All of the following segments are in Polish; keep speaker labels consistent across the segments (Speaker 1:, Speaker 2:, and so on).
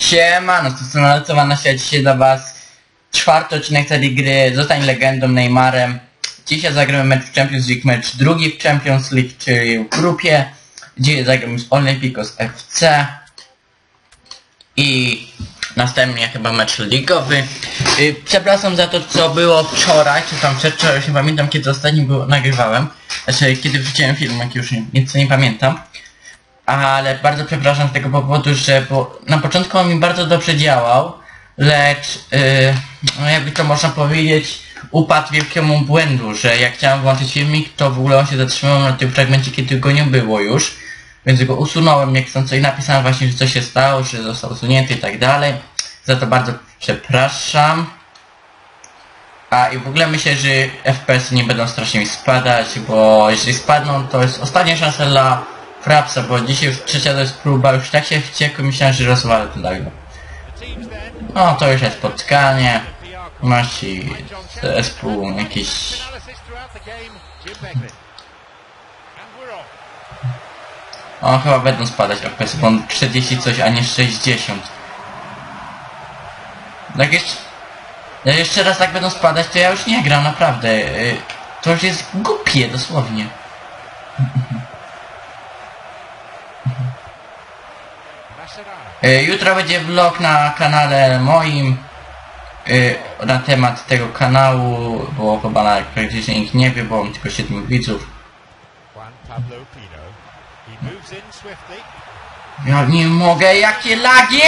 Speaker 1: Siema, no to co na świecie się dla was czwarty odcinek tej gry, zostań legendą Neymarem. Dzisiaj zagramy mecz w Champions League, mecz drugi w Champions League, czyli w grupie. Dzisiaj zagramy z Olympiacos FC. I następnie chyba mecz ligowy. Y, Przepraszam za to co było wczoraj, czy tam przedwczoraj, nie pamiętam kiedy ostatni było, nagrywałem. Znaczy kiedy wrzuciłem film, jak już nic nie pamiętam ale bardzo przepraszam z tego powodu, że bo na początku on mi bardzo dobrze działał, lecz yy, no jakby to można powiedzieć upadł wielkiemu błędu, że jak chciałem włączyć filmik, to w ogóle on się zatrzymał na tym fragmencie, kiedy go nie było już, więc go usunąłem niechcąco i napisałem właśnie, że co się stało, że został usunięty i tak dalej. Za to bardzo przepraszam. A i w ogóle myślę, że FPS nie będą strasznie mi spadać, bo jeżeli spadną, to jest ostatnia szansa dla Frapsa, bo dzisiaj już trzecia to jest próba, już tak się wściekł, myślałem, że rozwalę to live. No to już jest spotkanie. Masz i zespół jakiś... O, chyba będą spadać FPS, bo on 40 coś, a nie 60. Tak jeszcze... Jak jeszcze raz tak będą spadać, to ja już nie gram, naprawdę. Y, To już jest głupie, dosłownie. Y, Jutro będzie vlog na kanale moim y, na temat tego kanału, bo chyba na praktycznie nikt nie wie, bo mam tylko 7 widzów. Ja nie mogę, jakie lagi!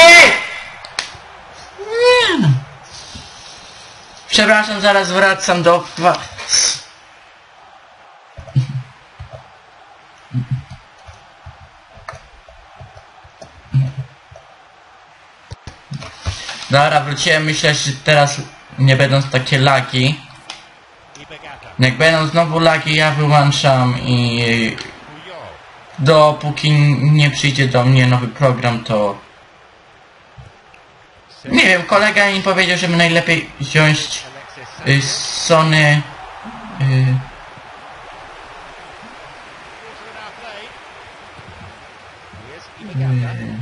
Speaker 1: Przepraszam, zaraz wracam do Dobra, wróciłem, myślę, że teraz nie będą takie.
Speaker 2: Ibagata.
Speaker 1: Jak będą znowu lagi, ja wyłączam i dopóki nie przyjdzie do mnie nowy program, to... Nie wiem, kolega mi powiedział, żeby najlepiej wziąć y, Sony... Y, y,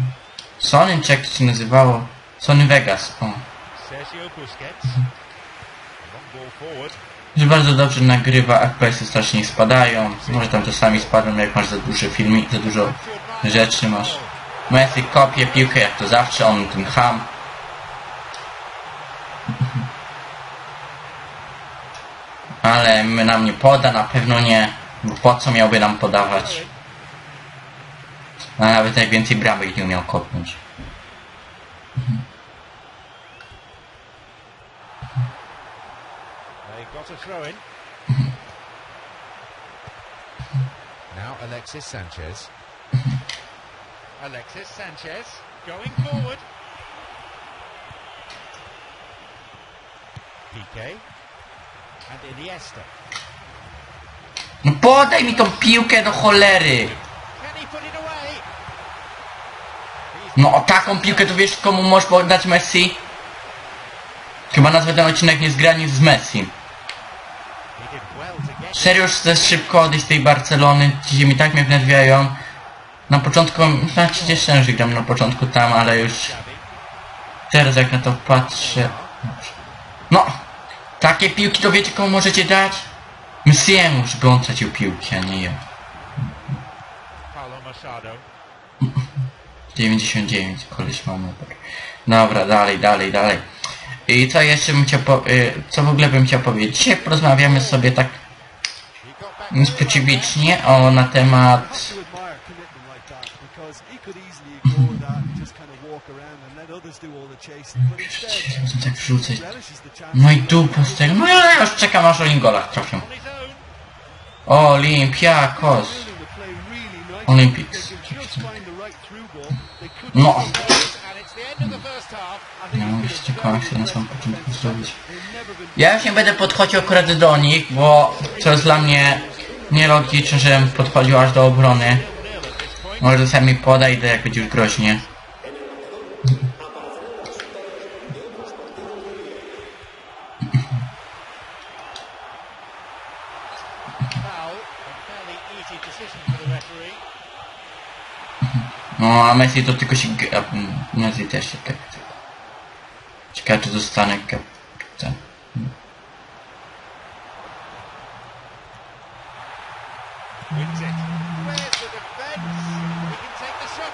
Speaker 1: Sony, czy jak to się nazywało? Sony Vegas, o. Że bardzo dobrze nagrywa, FPS-y strasznie spadają. Może tam czasami spadną, jak masz za duży filmik, za dużo rzeczy masz. Messi kopie piłkę jak to zawsze, on ten ham. Ale nam nie poda, na pewno nie. Bo po co miałby nam podawać? A nawet najwięcej bramek nie umiał kopnąć.
Speaker 2: They got a throw in. now Alexis Sanchez. Alexis Sanchez going forward. Piqué and Iniesta.
Speaker 1: No podaj mi tą piłkę do cholery! No o taką piłkę to wiesz komu możesz podać Messi? Chyba nazwę ten odcinek nie zgrani z Messi.
Speaker 2: He did well to get
Speaker 1: Serio chcesz szybko odejść z tej Barcelony, ci mi tak mnie wnerwiają. Na początku, znaczy cieszyłem, że gram na początku tam, ale już teraz jak na to patrzę... No! Takie piłki to wiecie komu możecie dać? Messiemu, żeby on tracił piłki, a nie ja.
Speaker 2: Paulo Machado.
Speaker 1: 99, koleś mamy. Dobra, dalej, dalej, dalej. I co jeszcze bym chciał po, y, co w ogóle bym chciał powiedzieć? Dzisiaj porozmawiamy sobie tak
Speaker 2: Back.
Speaker 1: specyficznie o na temat tak
Speaker 3: chance.
Speaker 1: No i dupa z tego. No ja już czekam aż Olingolach trafią.
Speaker 3: Nice.
Speaker 1: Olympics. No. No, czekałem
Speaker 3: very
Speaker 1: się na samym początku zrobić. Ja już nie będę podchodził akurat do nich, bo to jest dla mnie nielogiczne, żebym podchodził aż do obrony. Może sami podejdę, jak będzie już groźnie. No a Messi to tylko się... a, mm, Messi też się kapitan. Ciekawe, czy zostanę kapitan.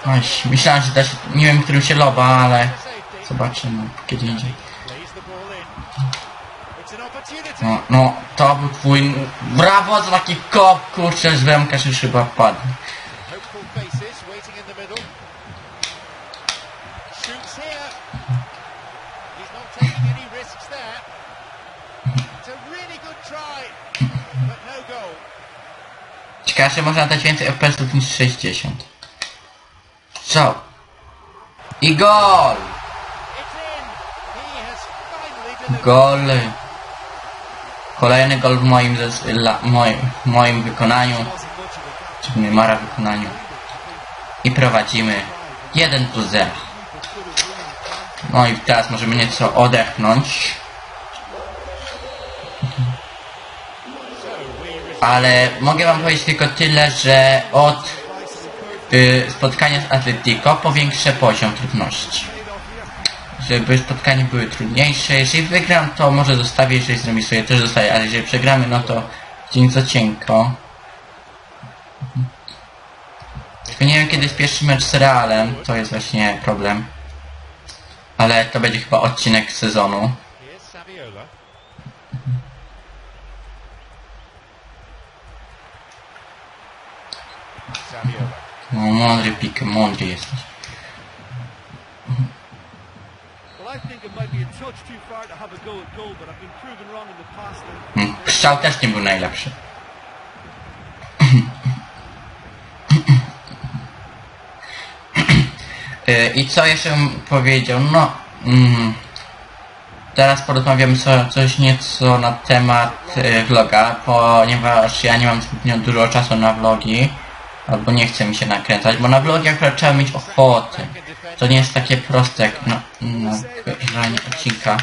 Speaker 2: Off.
Speaker 1: myślałem, że też... Nie wiem, którym się loba, ale... Zobaczymy kiedy indziej. No, no, to był twój... Brawo za taki kop, kurczę, z bramkarz już chyba
Speaker 2: goal.
Speaker 1: Ciekawe, że można dać więcej FPS-ów niż 60. Strzał. I gol! Gol. Kolejny gol w moim, la, moim, moim wykonaniu. Czy w Neymara wykonaniu. I prowadzimy 1 do 0. No i teraz możemy nieco odetchnąć. Ale mogę wam powiedzieć tylko tyle, że od spotkania z Atletico powiększę poziom trudności. Żeby spotkania były trudniejsze. Jeżeli wygram, to może zostawię, jeżeli zremisuję, też zostawię, ale jeżeli przegramy, no to nieco cienko. Tylko nie wiem kiedy jest pierwszy mecz z Realem, to jest właśnie problem. Ale to będzie chyba odcinek sezonu.
Speaker 2: Here's Saviola. Saviola.
Speaker 1: No mądry pik, mądry jesteś.
Speaker 3: Well, I think it might be a touch too far to have a go at goal, but I've been proven wrong in the past. and-
Speaker 1: Hmm, Strzał też nie był najlepszy. Y, I co jeszcze bym powiedział? No, mm, teraz porozmawiamy co, coś nieco na temat y, vloga, ponieważ ja nie mam zbytnio dużo czasu na vlogi, albo nie chcę mi się nakręcać, bo na vlogi akurat trzeba mieć ochotę. To nie jest takie proste jak na, nagranie odcinka.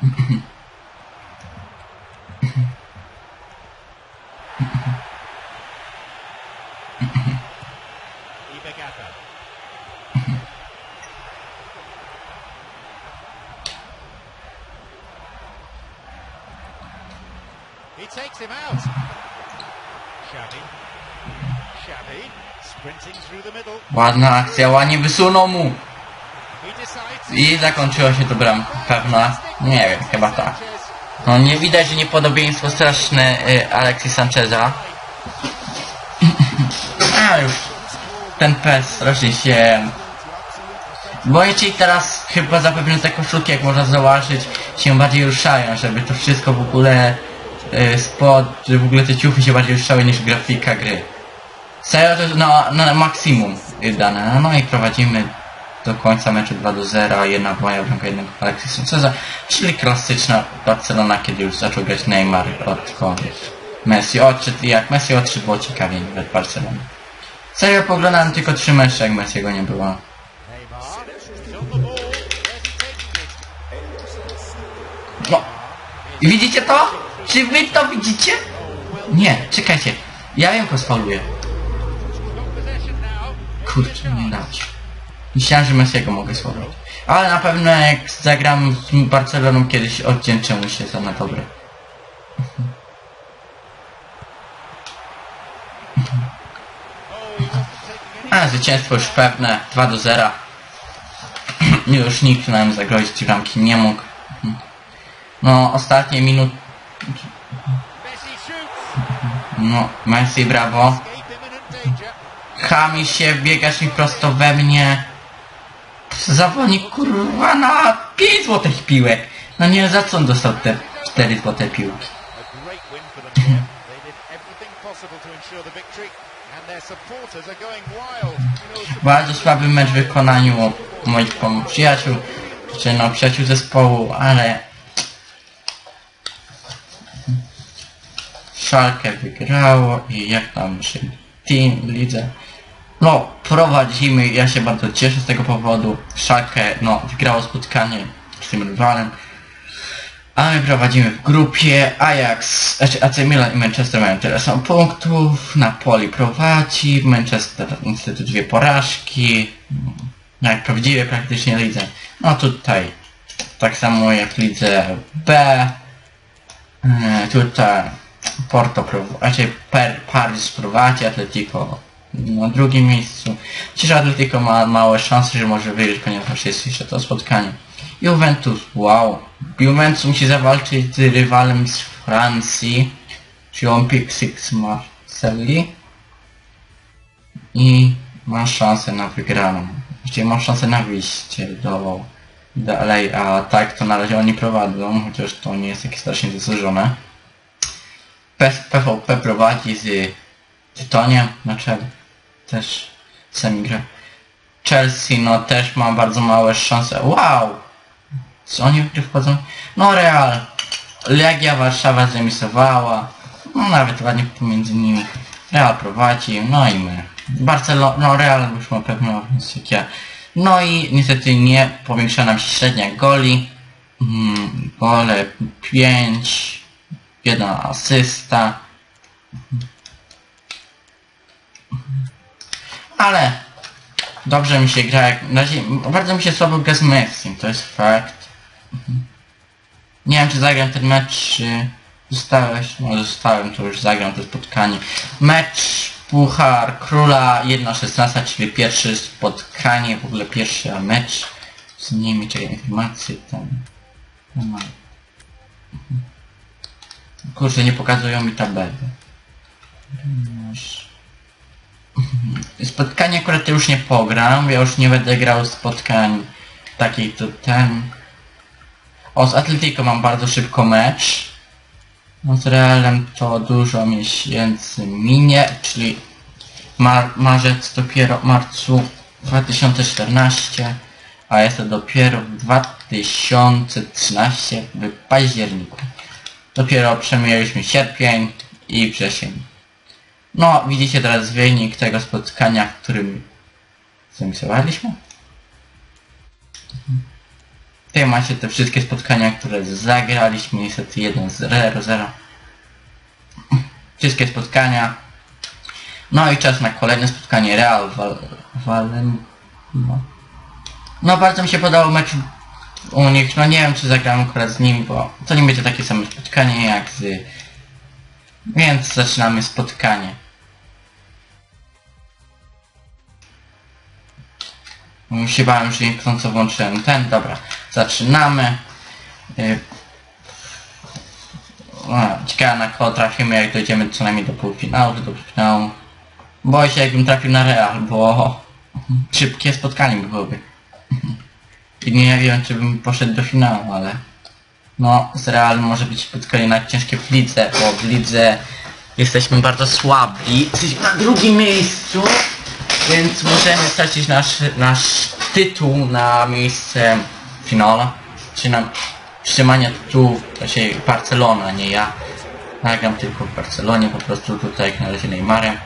Speaker 3: That
Speaker 1: Ładna akcja, ładnie wysunął mu. I zakończyło się to bram pewna. Nie wiem, chyba tak. No nie widać, że niepodobieństwo straszne y, Alexis Sancheza. A już ten pes strasznie się... Boję się i teraz chyba zapewne te koszulki, jak można zauważyć, się bardziej ruszają, żeby to wszystko w ogóle y, spod, żeby w ogóle te ciuchy się bardziej ruszały niż grafika gry. Serio to na, na maksimum y, dane. No i prowadzimy do końca meczu 2 do 0, jedna moja bramka, jednego Alexis Sanchez, czyli klasyczna Barcelona, kiedy już zaczął grać Neymar odkąd Messi odszedł i jak Messi odszedł było ciekawie niż w Barcelonie. Serio poglądałem tylko trzy mecze, jak Messiego nie było. No. I widzicie to? Czy wy to widzicie? Nie, czekajcie. Ja.
Speaker 2: Got possession
Speaker 1: nie dać. Myślałem, że Messiego mogę sławić. Ale na pewno jak zagram z Barceloną kiedyś oddzięczę mu się za na dobre. A zwycięstwo już pewne. 2 do 0. już nikt nam zagrozić bramki nie mógł. No, ostatnie minut... No, Messi, brawo. Chami się, biegasz mi prosto we mnie. Zawodnik kurwa na 5 złotych piłek. No nie, za co on dostał te 4 złote piłki? Bardzo słaby mecz w wykonaniu moich przyjaciół, czy no przyjaciół zespołu, ale... Szalkę wygrało i jak tam przy team lidze. No, prowadzimy, ja się bardzo cieszę z tego powodu. Szalkę, no, wygrało spotkanie z tym rywalem. A my prowadzimy w grupie Ajax, znaczy AC Milan i Manchester mają tyle samo punktów, Napoli prowadzi, Manchester niestety dwie porażki, no, jak prawdziwie praktycznie lidze. No tutaj tak samo jak w B, e, tutaj Porto prowadzi, znaczy Paris prowadzi, Atletico na drugim miejscu. Chociaż Atletico ma małe szanse, że może wygrać, ponieważ jest jeszcze to spotkanie. Juventus, wow. Juventus musi zawalczyć z rywalem z Francji, czyli Olympique Six Marseille i ma szansę na wygraną. Czyli ma szansę na wyjście do dalej, a tak to na razie oni prowadzą, chociaż to nie jest jakieś strasznie zasłużone. PvP prowadzi z Tytoniem na czele. Też sami gra. Chelsea no też ma bardzo małe szanse. Wow! Co oni w wchodzą? No Real. Legia Warszawa zremisowała. No nawet ładnie pomiędzy nimi. Real prowadzi, no i my. Barcelona, no Real już ma pewną ja. No i niestety nie powiększa nam się średnia goli. Mm, gole 5, jedna asysta. Ale dobrze mi się gra, jak razie bardzo mi się słabo gra z to jest fakt. Mhm. Nie wiem czy zagram ten mecz, czy zostałeś, no zostałem, to już zagram to spotkanie. Mecz Puchar Króla 1.16, czyli pierwsze spotkanie, w ogóle pierwszy mecz. Z nimi czekaj informacje tam. Nie ma. Mhm. Kurczę, nie pokazują mi tabeli. Masz- Spotkanie akurat już nie pogram, ja już nie będę grał spotkań takich to ten. O, z Atletico mam bardzo szybko mecz. No z Realem to dużo miesięcy minie, czyli mar marzec dopiero marcu 2014, a jest to dopiero w 2013 w październiku. Dopiero przemijaliśmy sierpień i wrzesień. No, widzicie teraz wynik tego spotkania, w którym zremisowaliśmy. Tutaj macie te wszystkie spotkania, które zagraliśmy, niestety 1-0-0. Wszystkie spotkania. No i czas na kolejne spotkanie Real Val Valen... No. no bardzo mi się podobał mecz u nich, no nie wiem czy zagram akurat z nimi, bo to nie będzie takie same spotkanie jak z... Więc zaczynamy spotkanie. Się bałem, że niechcąco włączyłem ten. Dobra, zaczynamy. A, ciekawe na kogo trafimy, jak dojdziemy co najmniej do półfinału, do półfinału. Boję się jakbym trafił na Real, bo szybkie spotkanie byłoby. I nie wiem, czy bym poszedł do finału, ale... No, z Realem może być spotkanie na ciężkie w lidze, bo w lidze jesteśmy bardzo słabi. Jesteśmy na drugim miejscu, więc możemy stracić nasz, nasz tytuł na miejsce w finale. Czy na trzymanie tytułu, znaczy Barcelona, nie ja. Nagram tylko w Barcelonie, po prostu tutaj jak na razie Neymarem.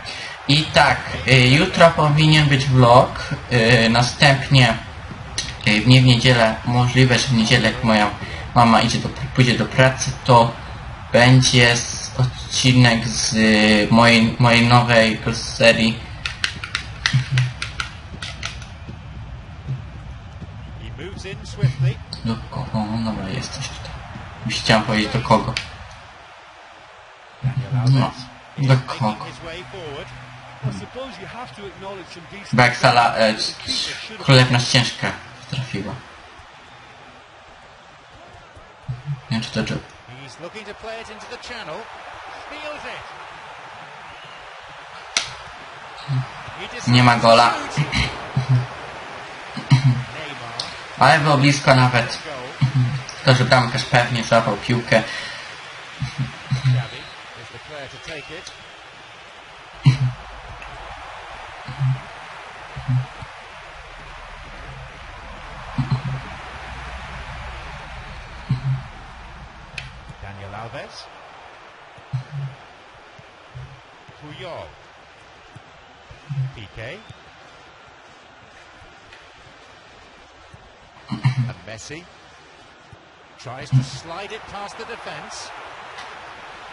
Speaker 1: I tak, y, jutro powinien być vlog, y, następnie y, nie w niedzielę, możliwe, że w niedzielę jak moja mama idzie do, pójdzie do pracy, to będzie odcinek z mojej, mojej nowej serii Do kogo? No dobra, jesteś tutaj. Już chciałem powiedzieć do kogo. No, do kogo? Baksala, e, królewna ścieżka trafiła. Nie wiem czy to Joe.
Speaker 2: He's looking to play it into the channel. Steals it. He decides
Speaker 1: Nie ma gola. Ale było blisko nawet. To, że bramkarz pewnie złapał piłkę.
Speaker 2: Messi. Tries to slide it past the defence.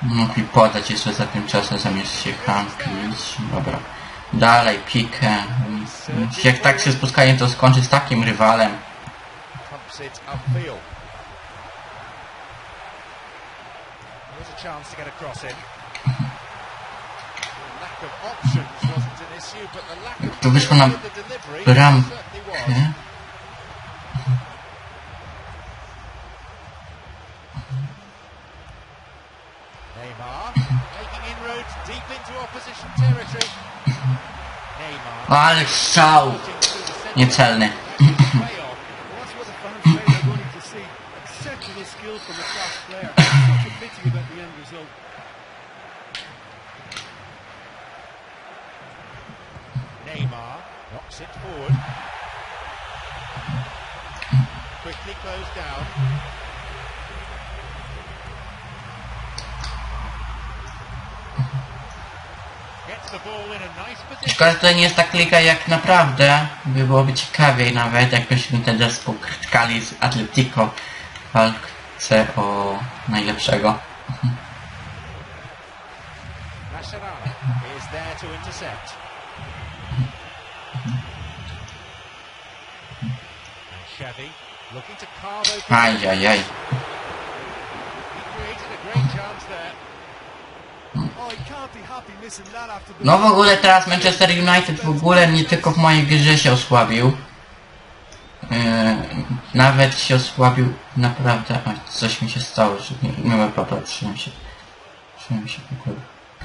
Speaker 1: Mógł mi podać jeszcze za tym czasem zamiast się champić. Dobra. Dalej, pikę. Jak tak się spotkanie to skończy z takim rywalem.
Speaker 2: To get across him.
Speaker 1: Ale strzał! Niecelny. Szkoda, że to nie jest tak klika jak naprawdę. By byłoby ciekawiej nawet, jakbyśmy ten zespół krtkali z Atletico w walce o najlepszego.
Speaker 2: Mascherano is
Speaker 1: No w ogóle teraz Manchester United w ogóle nie tylko w mojej grze się osłabił. Yy, nawet się osłabił naprawdę. O, coś mi się stało, że nie, mogę popatrzyłem się. Patrzyłem się w ogóle.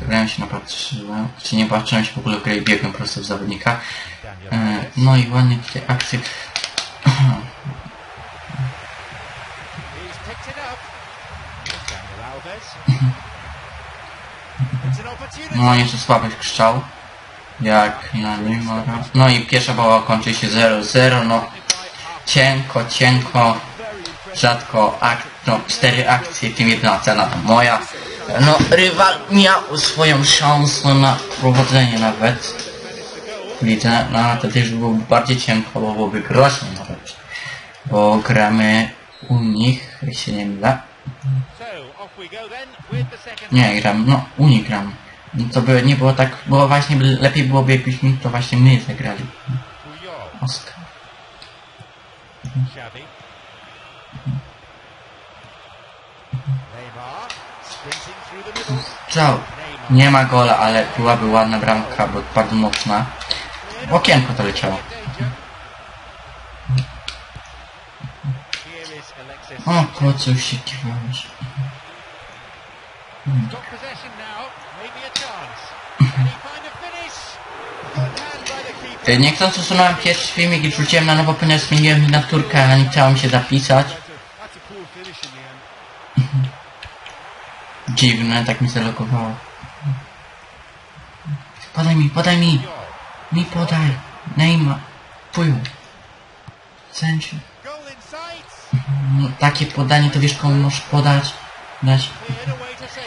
Speaker 1: Grałem się napatrzyłem. Czy nie patrzyłem się w ogóle w grę i biegłem prosto w zawodnika. Yy, no i ładnie tutaj akcje. No jeszcze słaby strzał. Jak na Neymara. No i pierwsza bała kończy się 0-0. No cienko, cienko. rzadko ak no, cztery akcje, tym jedna cena moja. No, rywal miał swoją szansę na prowadzenie nawet w lidze, no to też było bardziej cienko, bo byłoby groźnie nawet. Bo gramy u nich, się nie mylę. Nie, gram, no, u nich gram. No to by nie było tak, było właśnie, lepiej byłoby jakbyśmy to właśnie my zagrali. Oskar. Strzał. Nie ma gola, ale byłaby ładna bramka, bo bardzo mocna. Okienko to leciało. O, po co się kiwałeś? Y, Niechcąc usunąłem pierwszy filmik i wrzuciłem na nowo, ponieważ zmieniłem miniaturkę, a nie chciałem się zapisać. Dziwne, tak mi zalogowało. Podaj mi, podaj mi! Mi podaj! Neymar! Puju! Sędziu. No, takie podanie to wiesz komu możesz podać? Dać.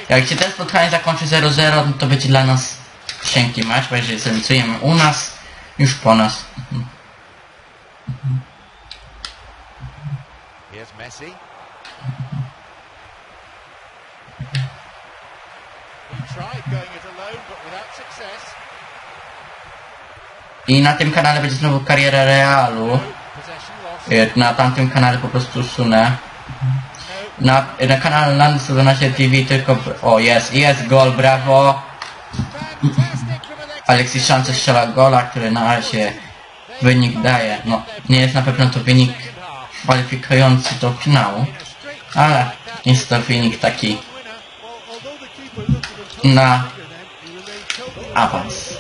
Speaker 1: Jak się ten spotkanie zakończy 0-0, no to będzie dla nas cienki mecz, bo jeżeli zremisujemy u nas, już po nas.
Speaker 2: Here's Messi.
Speaker 1: I na tym kanale będzie znowu kariera Realu.
Speaker 2: No
Speaker 1: Na tamtym kanale po prostu usunę.
Speaker 2: No
Speaker 1: Na, na kanale Landy 112 TV tylko... O, jest, jest gol, brawo!
Speaker 2: Alexis.
Speaker 1: Sanchez strzela gola, który na razie wynik daje. No, nie jest na pewno to wynik kwalifikujący do finału, ale jest to wynik taki na awans.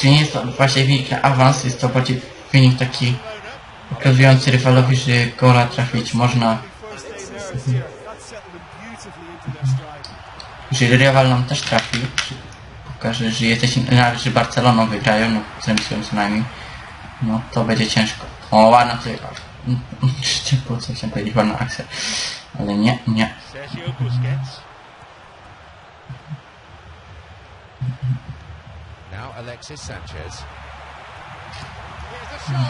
Speaker 1: Czyli nie jest to właśnie wynik na awans, jest to bardziej wynik taki pokazujący rywalowi, że gola trafić można. Jeżeli rywal nam też trafi, pokaże, że jesteś, nawet że Barceloną wygrają, no zremisują co najmniej, no to będzie ciężko. O, ładna tutaj, po co chciałem powiedzieć, ładna akcja, ale nie, nie.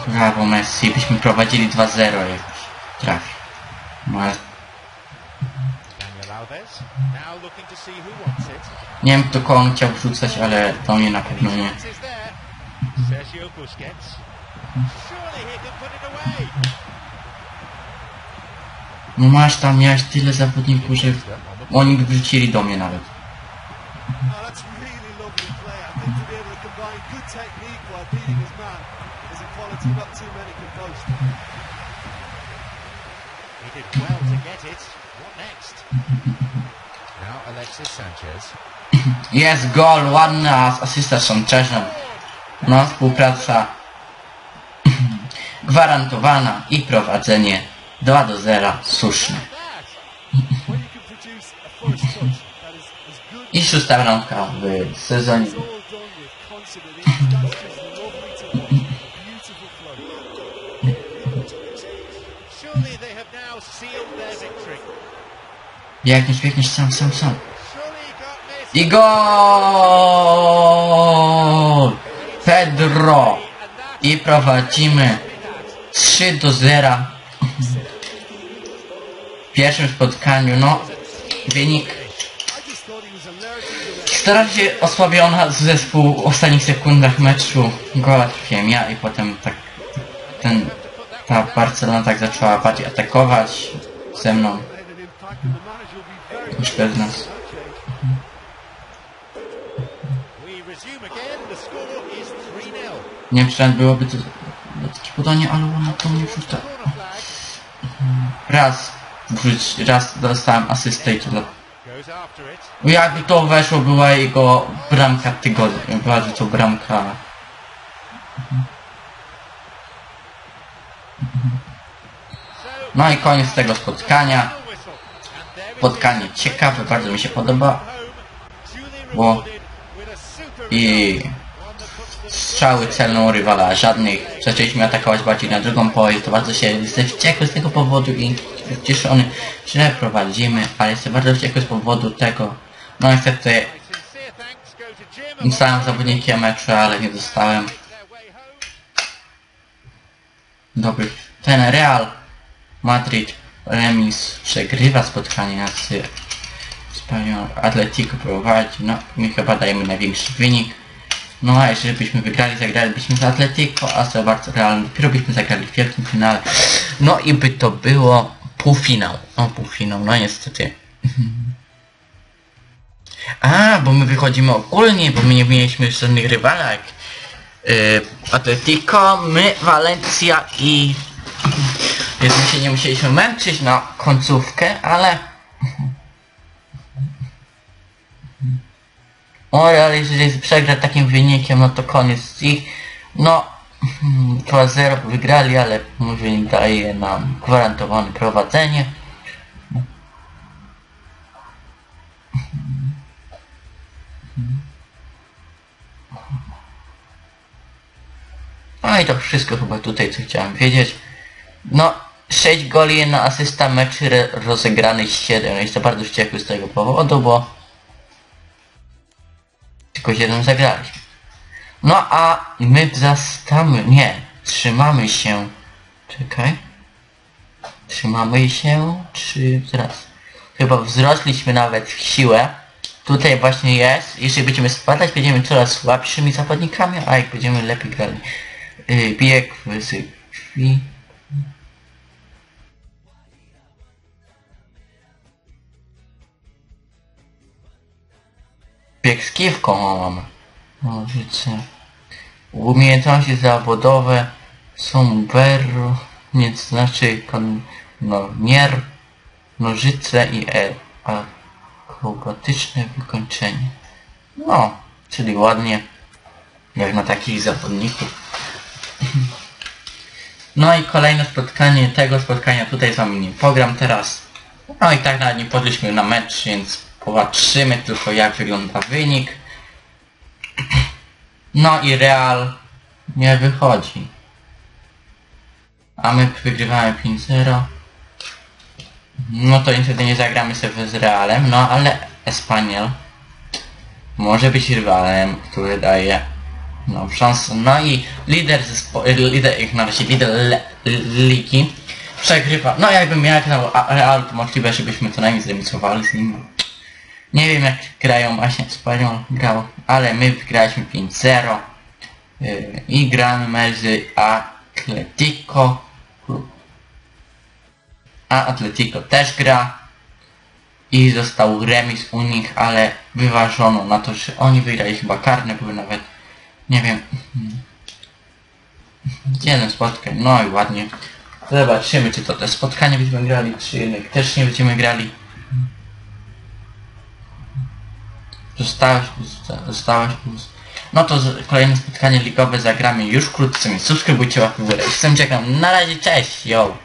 Speaker 1: Brawo Messi, byśmy prowadzili 2-0 jak trafi. No, ale nie wiem kto koło on chciał wrzucać, ale to mnie na pewno nie.
Speaker 2: Chance is there. Sergio Busquets. Surely he can put it away.
Speaker 1: No masz tam, miałeś tyle zawodników, że oni by wrzucili do mnie nawet.
Speaker 3: Oh.
Speaker 2: He did well to get it.
Speaker 1: Jest gol, ładna asysta z Sanchezem. No, współpraca gwarantowana i prowadzenie 2 do 0 słuszne. I szósta bramka w sezonie.
Speaker 2: Surely they have now sealed their victory.
Speaker 1: Biegniesz, biegniesz sam, sam, sam. I gol! Pedro! I prowadzimy 3 do 0. W pierwszym spotkaniu, no, wynik się osłabiona zespół w ostatnich sekundach meczu gola trafiłem ja i potem tak ten ta Barcelona tak zaczęła bardziej atakować ze mną
Speaker 2: is 3-0.
Speaker 1: Nie wiem czy byłoby to no, takie podanie, ale ona to nie wrzuca.
Speaker 2: Corner flag
Speaker 1: Raz wrzuć, raz dostałem asystę i to dla... Jakby to weszło, była jego bramka tygodnia. Była, że to bramka... No i koniec tego spotkania.
Speaker 2: final whistle. And there it
Speaker 1: Spotkanie ciekawe, bardzo mi się podoba. Bo- I strzały celną rywala, żadnych. Zaczęliśmy atakować bardziej na drugą połowę, to bardzo się jestem wściekły z tego powodu i wcieszony. Źle prowadzimy, ale jestem bardzo wściekły z powodu tego. No niestety zostałem zawodnikiem meczu, ale nie zostałem.
Speaker 2: Their way home.
Speaker 1: Dobry. Ten Real Madrid remis przegrywa spotkanie z Spanią Atletico prowadzi. No, my chyba dajemy największy wynik. No a jeżeli byśmy wygrali, zagralibyśmy z Atletico, a z Real dopiero byśmy zagrali w wielkim finale. No i by to było półfinał. O, półfinał, no niestety. A, bo my wychodzimy ogólnie, bo my nie mieliśmy żadnych rywalek. Yy, Atletico, my, Valencia i... Więc my się nie musieliśmy męczyć na końcówkę, ale... O, ale jeżeli przegra takim wynikiem, no to koniec. I no, 2-0 wygrali, ale mój wynik daje nam gwarantowane prowadzenie. No i to wszystko chyba tutaj, co chciałem wiedzieć. No, 6 goli, jedna asysta, mecz re- rozegrany 7. Jestem bardzo wściekły z tego powodu, bo tylko 7 zagraliśmy. No a my zastamy, nie, trzymamy się. Czekaj. Trzymamy się, czy zaraz. Chyba wzrośliśmy nawet w siłę. Tutaj właśnie jest. Jeśli będziemy spadać, będziemy coraz słabszymi zawodnikami, a jak będziemy lepiej grali. Yy, bieg, wysypi. Bieg z kiewką mamy. No, życie. Umiejętności zawodowe są berro, nie znaczy kon, no, nożyce i e, akrobatyczne wykończenie. No, czyli ładnie, jak na takich zawodników. No i kolejne spotkanie tego spotkania tutaj z wami nie pogram teraz. No i tak nawet nie podliśmy na mecz, więc popatrzymy tylko jak wygląda wynik. No i Real nie wychodzi. A my wygrywamy 5-0. No to niestety nie zagramy sobie z Realem, no ale Espaniol może być rywalem, który daje no szansę. No i lider lider, jak na razie lider le- ligi przegrywa. No jakbym jak na Real, to możliwe, żebyśmy co najmniej zremisowali z nim. Nie wiem jak grają właśnie Espanyol grał, ale my wygraliśmy 5-0 yy, i gramy mecz z Atletico. A Atletico też gra i został remis u nich, ale wyważono na to, że oni wygrali chyba karne były nawet, nie wiem, jeden spotkań, no i ładnie. Zobaczymy, czy to te spotkanie będziemy grali, czy jednak też nie będziemy grali. Zostałeś, ust- No to kolejne spotkanie ligowe zagramy już wkrótce, subskrybujcie łapkę w górę. Jestem czekam. Na razie, cześć, yo!